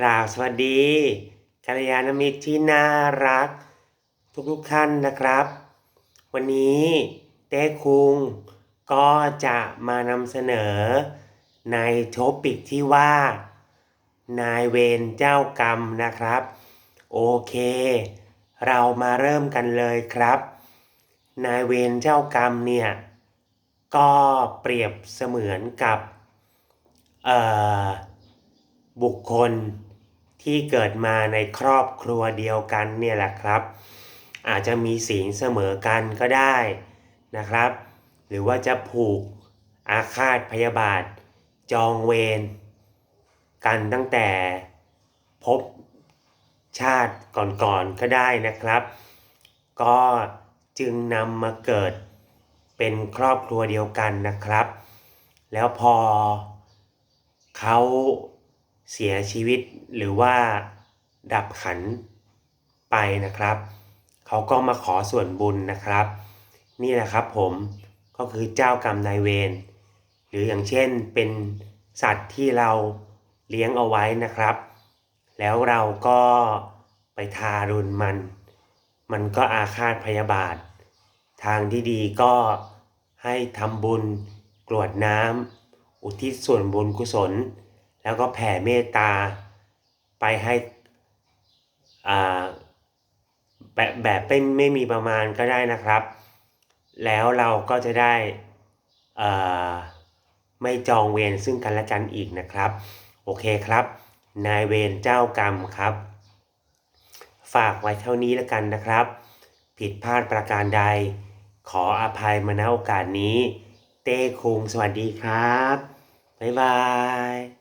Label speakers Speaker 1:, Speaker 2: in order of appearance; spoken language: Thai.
Speaker 1: กราบสวัสดีกัลยาณมิตรที่น่ารัก ทุกๆท่านนะครับ วันนี้เต้คุงก็จะมานำเสนอ ในโทปิกที่ว่า นายเวรเจ้ากรรมนะครับ โอเค เรามาเริ่มกันเลยครับ นายเวรเจ้ากรรมเนี่ยก็เปรียบเสมือนกับ เอ่อ บุคคล ที่เกิดมาในครอบครัวเดียวกันเนี่ยแหละครับ อาจจะมีศีลเสมอกันก็ได้นะครับ หรือว่าจะผูกอาฆาตพยาบาท จองเวรกันตั้งแต่พบชาติก่อนๆก็ได้นะครับ ก็จึงนำมาเกิดเป็นครอบครัวเดียวกันนะครับ แล้วพอเขา เสียชีวิตหรือว่าดับขันไปนะครับ เขาก็มาขอส่วนบุญนะครับ นี่แหละครับผมก็คือเจ้ากรรมนายเวรหรืออย่างเช่นเป็นสัตว์ที่เราเลี้ยงเอาไว้นะครับ แล้วเราก็ไปทารุณมัน มันก็อาฆาตพยาบาท ทางที่ดีก็ให้ทำบุญกรวดน้ำอุทิศส่วนบุญกุศล แล้วก็แผ่เมตตาไปให้แบบแบบไม่ไม่มีประมาณก็ได้นะครับ แล้วเราก็จะได้ไม่จองเวรซึ่งกันและกันอีกนะครับ โอเคครับ นายเวรเจ้ากรรมครับ ฝากไว้เท่านี้แล้วกันนะครับ ผิดพลาดประการใด ขออภัยมาณโอกาสนี้ เต้คุงสวัสดีครับ บ๊ายบาย